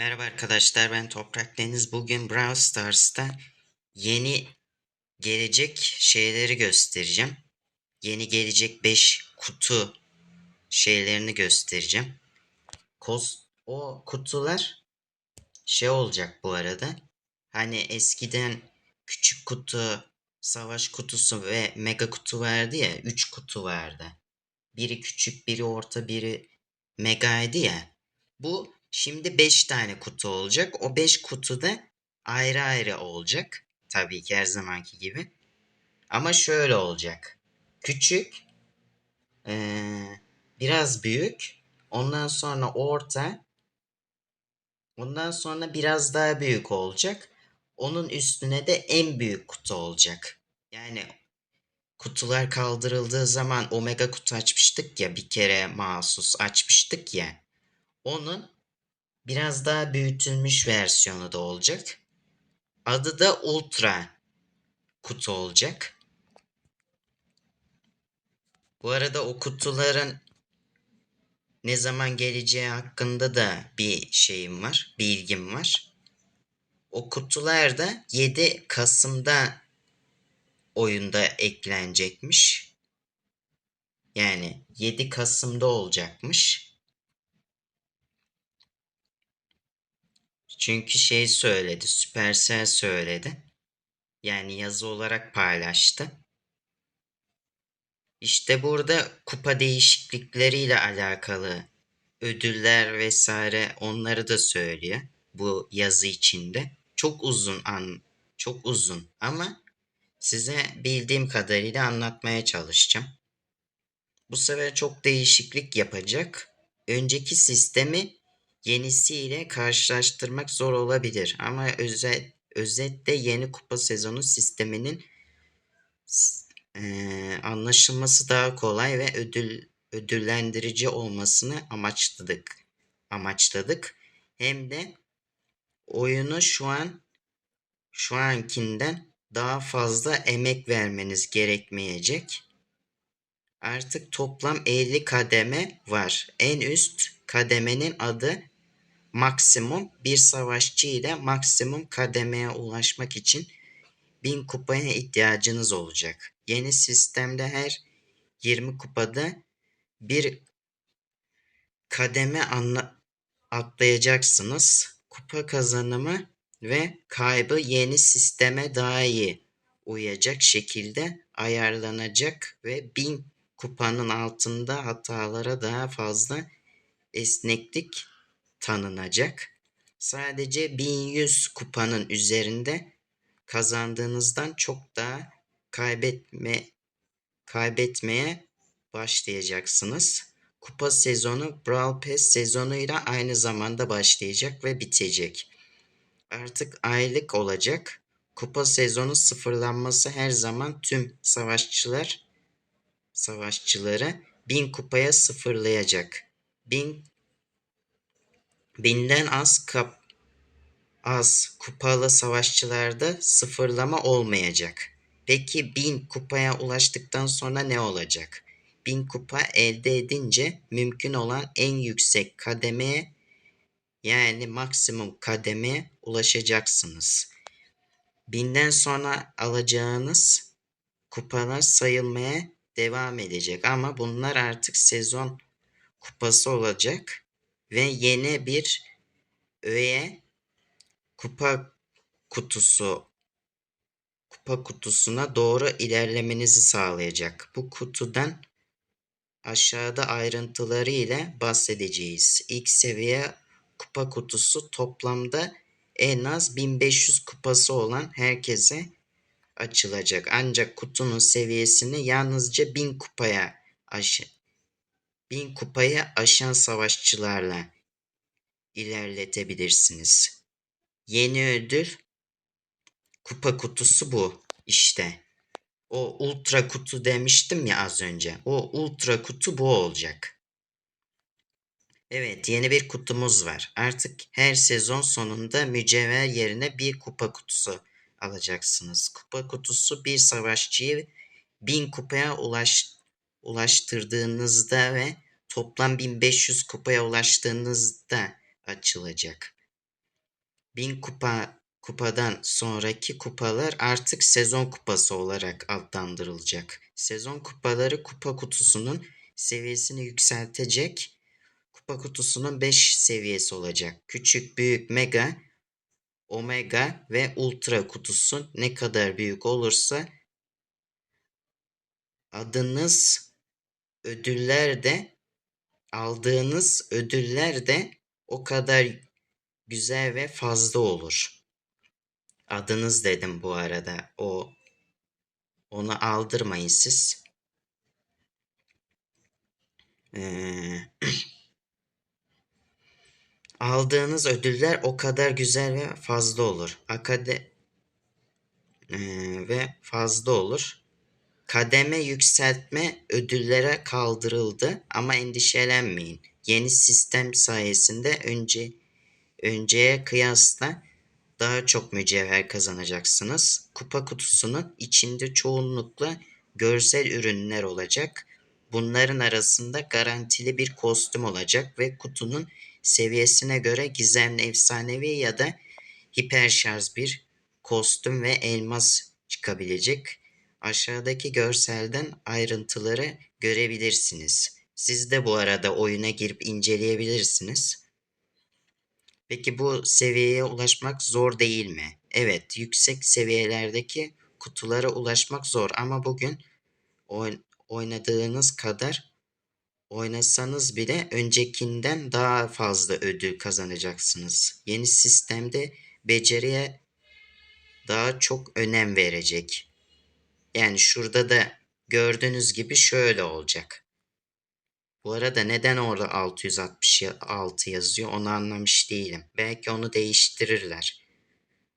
Merhaba arkadaşlar ben Toprak Deniz. Bugün Brawl Stars'ta yeni gelecek şeyleri göstereceğim. Yeni gelecek 5 kutu şeylerini göstereceğim. Koz, o kutular şey olacak bu arada. Hani eskiden küçük kutu, savaş kutusu ve mega kutu vardı ya. 3 kutu vardı. Biri küçük, biri orta, biri megaydı ya. Bu şimdi 5 tane kutu olacak. O 5 kutu da ayrı ayrı olacak. Tabii ki her zamanki gibi. Ama şöyle olacak. Küçük, ee, biraz büyük, ondan sonra orta, ondan sonra biraz daha büyük olacak. Onun üstüne de en büyük kutu olacak. Yani kutular kaldırıldığı zaman omega kutu açmıştık ya bir kere mahsus açmıştık ya. Onun biraz daha büyütülmüş versiyonu da olacak. Adı da Ultra kutu olacak. Bu arada o kutuların ne zaman geleceği hakkında da bir şeyim var, bilgim var. O kutular da 7 Kasım'da oyunda eklenecekmiş. Yani 7 Kasım'da olacakmış. Çünkü şey söyledi, Supercell söyledi. Yani yazı olarak paylaştı. İşte burada kupa değişiklikleriyle alakalı ödüller vesaire onları da söylüyor bu yazı içinde. Çok uzun an çok uzun ama size bildiğim kadarıyla anlatmaya çalışacağım. Bu sefer çok değişiklik yapacak. Önceki sistemi yenisiyle karşılaştırmak zor olabilir ama özet özetle yeni kupa sezonu sisteminin e, anlaşılması daha kolay ve ödül ödüllendirici olmasını amaçladık. Amaçladık. Hem de oyunu şu an şu ankinden daha fazla emek vermeniz gerekmeyecek. Artık toplam 50 kademe var. En üst kademenin adı maksimum bir savaşçı ile maksimum kademeye ulaşmak için 1000 kupaya ihtiyacınız olacak. Yeni sistemde her 20 kupada bir kademe anla atlayacaksınız. Kupa kazanımı ve kaybı yeni sisteme daha iyi uyacak şekilde ayarlanacak ve 1000 kupanın altında hatalara daha fazla esneklik tanınacak. Sadece 1100 kupanın üzerinde kazandığınızdan çok daha kaybetme kaybetmeye başlayacaksınız. Kupa sezonu Brawl Pass sezonuyla aynı zamanda başlayacak ve bitecek. Artık aylık olacak. Kupa sezonu sıfırlanması her zaman tüm savaşçılar savaşçıları bin kupaya sıfırlayacak. Bin binden az kap az kupalı savaşçılarda sıfırlama olmayacak. Peki 1000 kupaya ulaştıktan sonra ne olacak? 1000 kupa elde edince mümkün olan en yüksek kademeye yani maksimum kademeye ulaşacaksınız. Binden sonra alacağınız kupalar sayılmaya devam edecek ama bunlar artık sezon kupası olacak ve yeni bir öğe kupa kutusu kupa kutusuna doğru ilerlemenizi sağlayacak. Bu kutudan aşağıda ayrıntıları ile bahsedeceğiz. İlk seviye kupa kutusu toplamda en az 1500 kupası olan herkese açılacak. Ancak kutunun seviyesini yalnızca 1000 kupaya aşı 1000 kupaya aşan savaşçılarla ilerletebilirsiniz. Yeni ödül kupa kutusu bu işte. O ultra kutu demiştim ya az önce. O ultra kutu bu olacak. Evet yeni bir kutumuz var. Artık her sezon sonunda mücevher yerine bir kupa kutusu alacaksınız. Kupa kutusu bir savaşçıyı bin kupaya ulaş, ulaştırdığınızda ve toplam 1500 kupaya ulaştığınızda açılacak. 1000 kupa kupadan sonraki kupalar artık sezon kupası olarak adlandırılacak. Sezon kupaları kupa kutusunun seviyesini yükseltecek. Kupa kutusunun 5 seviyesi olacak. Küçük, büyük, mega, omega ve ultra kutusu ne kadar büyük olursa adınız ödüller de aldığınız ödüller de o kadar güzel ve fazla olur. Adınız dedim bu arada. O onu aldırmayın siz. Ee, aldığınız ödüller o kadar güzel ve fazla olur. Akade ee, ve fazla olur. Kademe yükseltme ödüllere kaldırıldı ama endişelenmeyin. Yeni sistem sayesinde önce önceye kıyasla daha çok mücevher kazanacaksınız. Kupa kutusunun içinde çoğunlukla görsel ürünler olacak. Bunların arasında garantili bir kostüm olacak ve kutunun seviyesine göre gizemli efsanevi ya da hiper şarj bir kostüm ve elmas çıkabilecek. Aşağıdaki görselden ayrıntıları görebilirsiniz. Siz de bu arada oyuna girip inceleyebilirsiniz. Peki bu seviyeye ulaşmak zor değil mi? Evet, yüksek seviyelerdeki kutulara ulaşmak zor ama bugün oynadığınız kadar oynasanız bile öncekinden daha fazla ödül kazanacaksınız. Yeni sistemde beceriye daha çok önem verecek. Yani şurada da gördüğünüz gibi şöyle olacak. Bu arada neden orada 666 yazıyor onu anlamış değilim. Belki onu değiştirirler.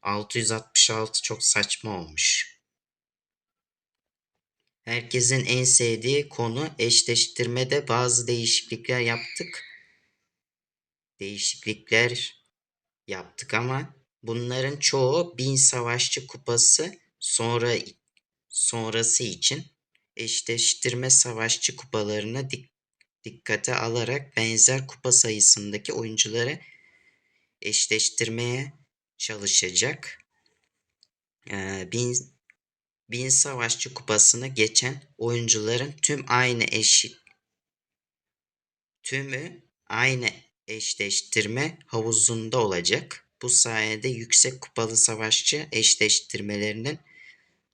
666 çok saçma olmuş. Herkesin en sevdiği konu eşleştirmede bazı değişiklikler yaptık. Değişiklikler yaptık ama bunların çoğu bin savaşçı kupası sonra sonrası için eşleştirme savaşçı kupalarına dik dikkate alarak benzer kupa sayısındaki oyuncuları eşleştirmeye çalışacak. Ee, bin, bin savaşçı kupasını geçen oyuncuların tüm aynı eşit tümü aynı eşleştirme havuzunda olacak. Bu sayede yüksek kupalı savaşçı eşleştirmelerinin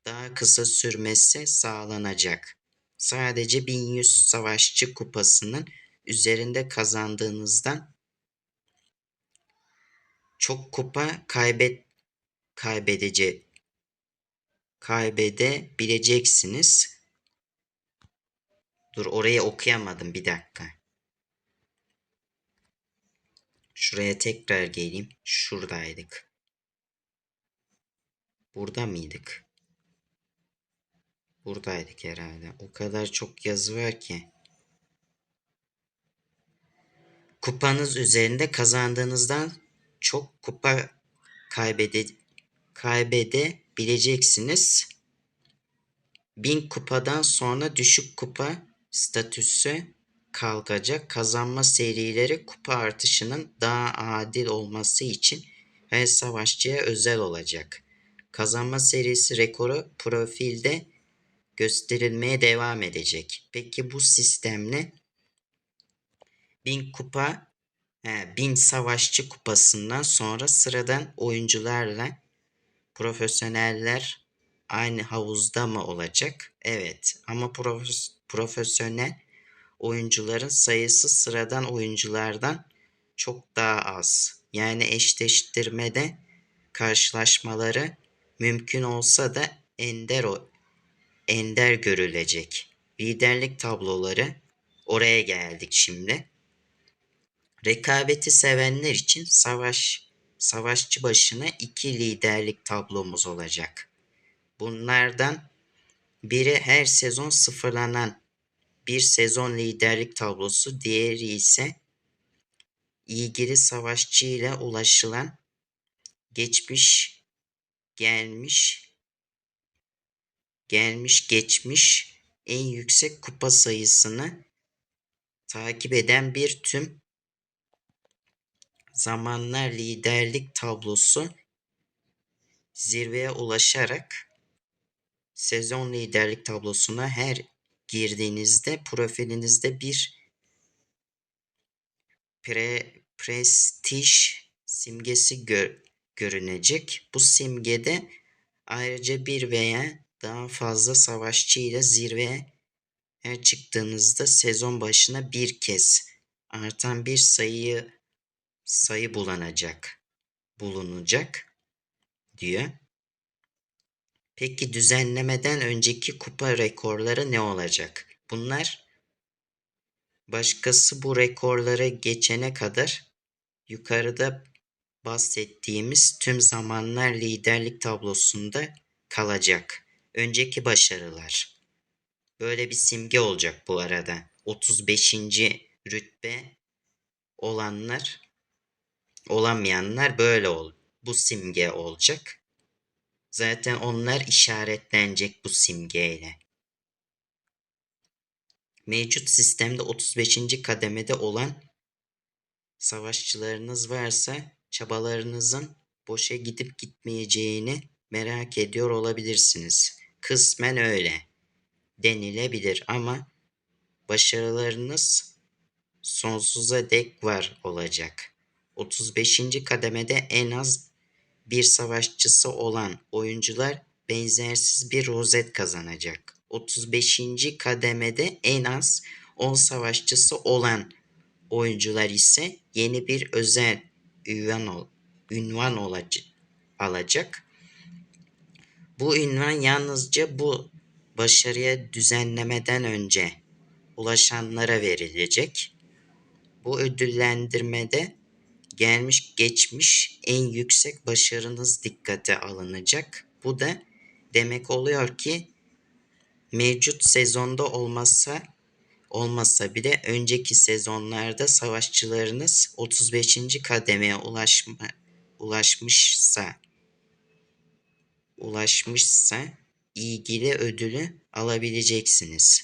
daha kısa sürmesi sağlanacak. Sadece 1100 savaşçı kupasının üzerinde kazandığınızdan çok kupa kaybet kaybedecek kaybedebileceksiniz. Dur orayı okuyamadım bir dakika. Şuraya tekrar geleyim. Şuradaydık. Burada mıydık? Buradaydık herhalde. O kadar çok yazı var ki. Kupanız üzerinde kazandığınızdan çok kupa kaybede kaybedebileceksiniz. Bin kupadan sonra düşük kupa statüsü kalkacak. Kazanma serileri kupa artışının daha adil olması için her savaşçıya özel olacak. Kazanma serisi rekoru profilde gösterilmeye devam edecek. Peki bu sistemle bin kupa bin savaşçı kupasından sonra sıradan oyuncularla profesyoneller aynı havuzda mı olacak? Evet ama profes profesyonel oyuncuların sayısı sıradan oyunculardan çok daha az. Yani eşleştirmede karşılaşmaları mümkün olsa da ender ender görülecek. Liderlik tabloları oraya geldik şimdi. Rekabeti sevenler için savaş savaşçı başına iki liderlik tablomuz olacak. Bunlardan biri her sezon sıfırlanan bir sezon liderlik tablosu, diğeri ise ilgili savaşçı ile ulaşılan geçmiş, gelmiş gelmiş geçmiş en yüksek kupa sayısını takip eden bir tüm zamanlar liderlik tablosu zirveye ulaşarak sezon liderlik tablosuna her girdiğinizde profilinizde bir pre, prestij simgesi gör, görünecek. Bu simgede ayrıca bir veya daha fazla savaşçı ile zirveye çıktığınızda sezon başına bir kez artan bir sayı sayı bulunacak bulunacak diyor. Peki düzenlemeden önceki kupa rekorları ne olacak? Bunlar başkası bu rekorlara geçene kadar yukarıda bahsettiğimiz tüm zamanlar liderlik tablosunda kalacak. Önceki başarılar. Böyle bir simge olacak bu arada. 35. rütbe olanlar olamayanlar böyle ol. Bu simge olacak. Zaten onlar işaretlenecek bu simgeyle. Mevcut sistemde 35. kademede olan savaşçılarınız varsa çabalarınızın boşa gidip gitmeyeceğini merak ediyor olabilirsiniz. Kısmen öyle denilebilir ama başarılarınız sonsuza dek var olacak. 35. kademede en az bir savaşçısı olan oyuncular benzersiz bir rozet kazanacak. 35. kademede en az 10 savaşçısı olan oyuncular ise yeni bir özel ünvan, ol, ünvan olacak, alacak. Bu ünvan yalnızca bu başarıya düzenlemeden önce ulaşanlara verilecek. Bu ödüllendirmede gelmiş geçmiş en yüksek başarınız dikkate alınacak. Bu da demek oluyor ki mevcut sezonda olmasa olmasa bile önceki sezonlarda savaşçılarınız 35. kademeye ulaşma, ulaşmışsa ulaşmışsa ilgili ödülü alabileceksiniz.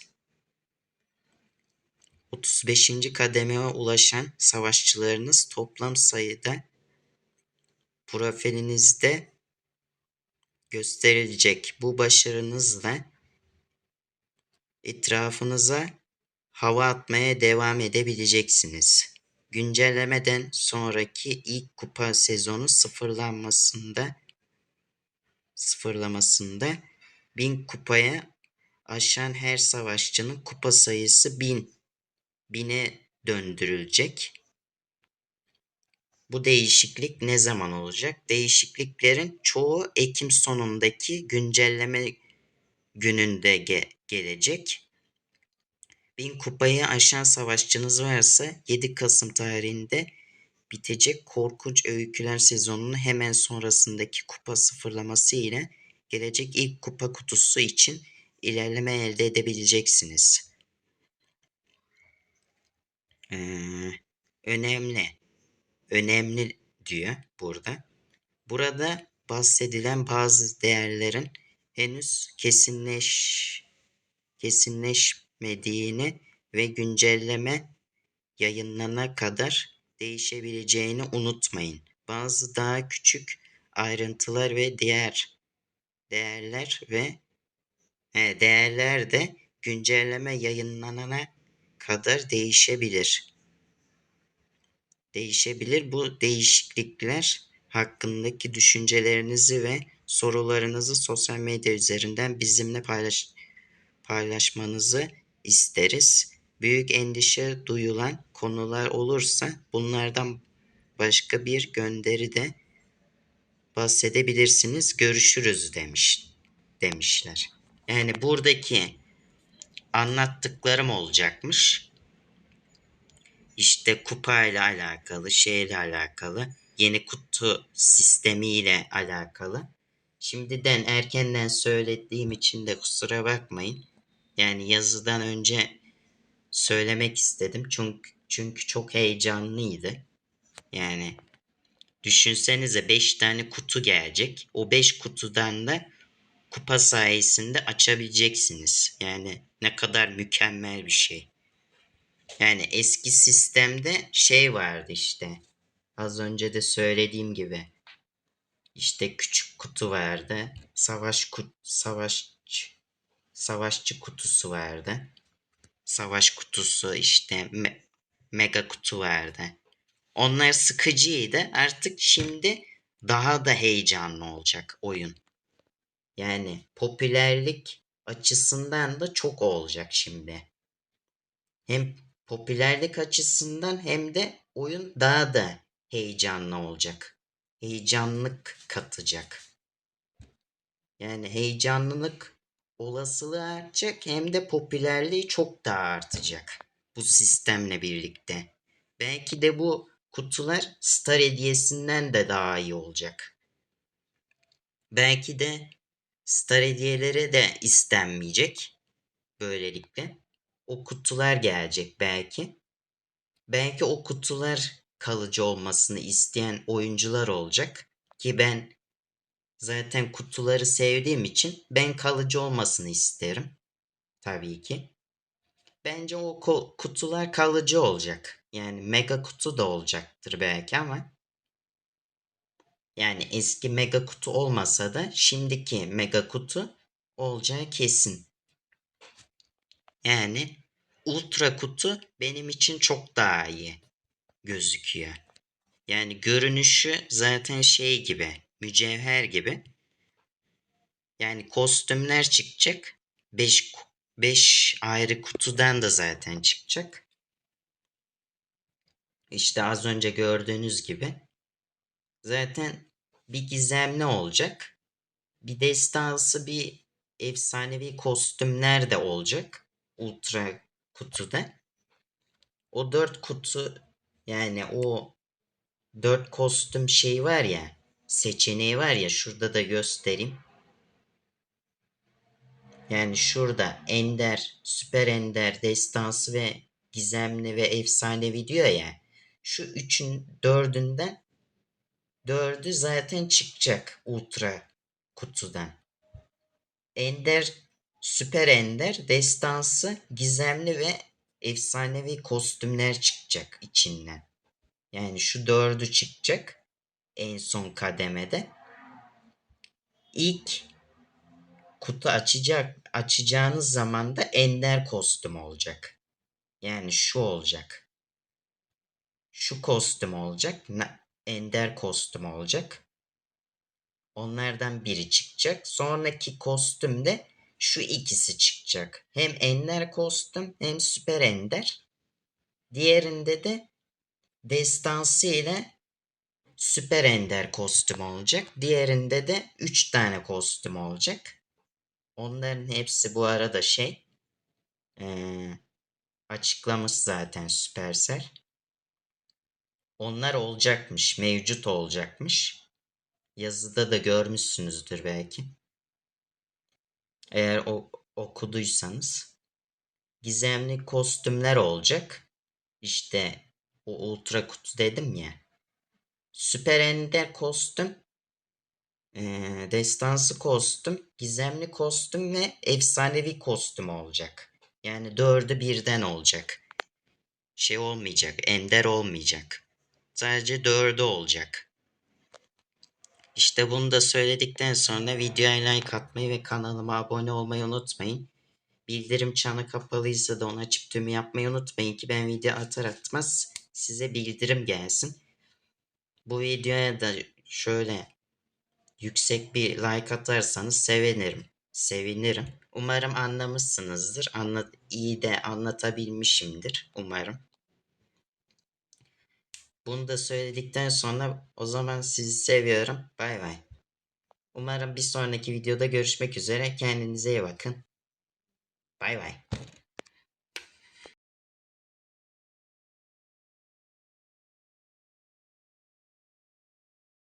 35. kademeye ulaşan savaşçılarınız toplam sayıda profilinizde gösterilecek. Bu başarınızla etrafınıza hava atmaya devam edebileceksiniz. Güncellemeden sonraki ilk kupa sezonu sıfırlanmasında sıfırlamasında 1000 kupaya aşan her savaşçının kupa sayısı 1000 bine döndürülecek. Bu değişiklik ne zaman olacak? Değişikliklerin çoğu Ekim sonundaki güncelleme gününde ge- gelecek. Bin kupayı aşan savaşçınız varsa 7 Kasım tarihinde bitecek Korkunç Öyküler sezonunun hemen sonrasındaki kupa sıfırlaması ile gelecek ilk kupa kutusu için ilerleme elde edebileceksiniz. Ee, önemli. Önemli diyor burada. Burada bahsedilen bazı değerlerin henüz kesinleş kesinleşmediğini ve güncelleme yayınlanana kadar değişebileceğini unutmayın. Bazı daha küçük ayrıntılar ve diğer değerler ve he, değerler de güncelleme yayınlanana kadar değişebilir. Değişebilir. Bu değişiklikler hakkındaki düşüncelerinizi ve sorularınızı sosyal medya üzerinden bizimle paylaş paylaşmanızı isteriz. Büyük endişe duyulan konular olursa bunlardan başka bir gönderi de bahsedebilirsiniz. Görüşürüz demiş demişler. Yani buradaki anlattıklarım olacakmış. İşte kupa ile alakalı, şeyle alakalı, yeni kutu sistemiyle alakalı. Şimdiden erkenden söylediğim için de kusura bakmayın. Yani yazıdan önce söylemek istedim. Çünkü, çünkü çok heyecanlıydı. Yani düşünsenize 5 tane kutu gelecek. O 5 kutudan da kupa sayesinde açabileceksiniz. Yani ne kadar mükemmel bir şey. Yani eski sistemde şey vardı işte. Az önce de söylediğim gibi işte küçük kutu vardı. Savaş kut savaş savaşçı kutusu vardı. Savaş kutusu işte me- mega kutu vardı. Onlar sıkıcıydı. Artık şimdi daha da heyecanlı olacak oyun. Yani popülerlik açısından da çok olacak şimdi. Hem popülerlik açısından hem de oyun daha da heyecanlı olacak. Heyecanlık katacak. Yani heyecanlılık olasılığı artacak hem de popülerliği çok daha artacak bu sistemle birlikte. Belki de bu kutular Star hediyesinden de daha iyi olacak. Belki de Star hediyeleri de istenmeyecek. Böylelikle o kutular gelecek belki. Belki o kutular kalıcı olmasını isteyen oyuncular olacak ki ben zaten kutuları sevdiğim için ben kalıcı olmasını isterim. Tabii ki. Bence o kutular kalıcı olacak. Yani mega kutu da olacaktır belki ama yani eski mega kutu olmasa da şimdiki mega kutu olacağı kesin. Yani ultra kutu benim için çok daha iyi gözüküyor. Yani görünüşü zaten şey gibi, mücevher gibi. Yani kostümler çıkacak. 5 5 ayrı kutudan da zaten çıkacak. İşte az önce gördüğünüz gibi zaten bir gizemli olacak. Bir destansı bir efsanevi kostümler de olacak. Ultra kutuda. O dört kutu yani o dört kostüm şey var ya seçeneği var ya şurada da göstereyim. Yani şurada ender, süper ender, destansı ve gizemli ve efsanevi diyor ya. Şu üçün dördünden dördü zaten çıkacak ultra kutudan. Ender, süper ender, destansı, gizemli ve efsanevi kostümler çıkacak içinden. Yani şu dördü çıkacak en son kademede. İlk kutu açacak açacağınız zaman da ender kostüm olacak. Yani şu olacak. Şu kostüm olacak. Ender kostüm olacak. Onlardan biri çıkacak. Sonraki kostümde şu ikisi çıkacak. Hem ender kostüm hem süper ender. Diğerinde de destansı ile süper ender kostüm olacak. Diğerinde de 3 tane kostüm olacak. Onların hepsi bu arada şey ee, açıklamış zaten Supercell. Onlar olacakmış, mevcut olacakmış. Yazıda da görmüşsünüzdür belki. Eğer o, okuduysanız. Gizemli kostümler olacak. İşte o ultra kutu dedim ya. Süper Ender kostüm e, destansı kostüm, gizemli kostüm ve efsanevi kostüm olacak. Yani dördü birden olacak. Şey olmayacak, ender olmayacak. Sadece dördü olacak. İşte bunu da söyledikten sonra videoya like atmayı ve kanalıma abone olmayı unutmayın. Bildirim çanı kapalıysa da onu açıp tümü yapmayı unutmayın ki ben video atar atmaz size bildirim gelsin. Bu videoya da şöyle yüksek bir like atarsanız sevinirim. Sevinirim. Umarım anlamışsınızdır. Anla iyi de anlatabilmişimdir. Umarım. Bunu da söyledikten sonra o zaman sizi seviyorum. Bay bay. Umarım bir sonraki videoda görüşmek üzere. Kendinize iyi bakın. Bay bay.